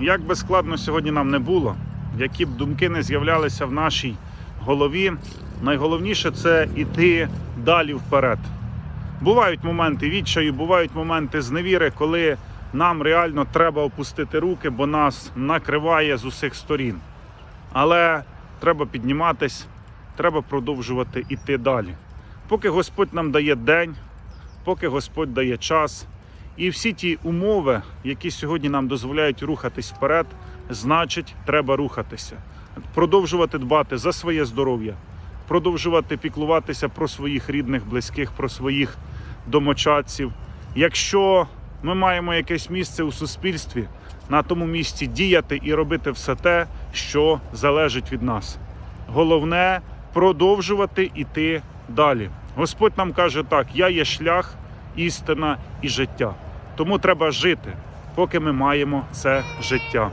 Як би складно сьогодні нам не було, які б думки не з'являлися в нашій голові, найголовніше це іти далі вперед. Бувають моменти відчаю, бувають моменти зневіри, коли нам реально треба опустити руки, бо нас накриває з усіх сторін. Але треба підніматись, треба продовжувати іти далі. Поки Господь нам дає день, поки Господь дає час, і всі ті умови, які сьогодні нам дозволяють рухатись вперед, значить, треба рухатися, продовжувати дбати за своє здоров'я, продовжувати піклуватися про своїх рідних, близьких, про своїх домочадців. Якщо ми маємо якесь місце у суспільстві, на тому місці діяти і робити все те, що залежить від нас. Головне продовжувати іти далі. Господь нам каже так: я є шлях, істина і життя. Тому треба жити, поки ми маємо це життя.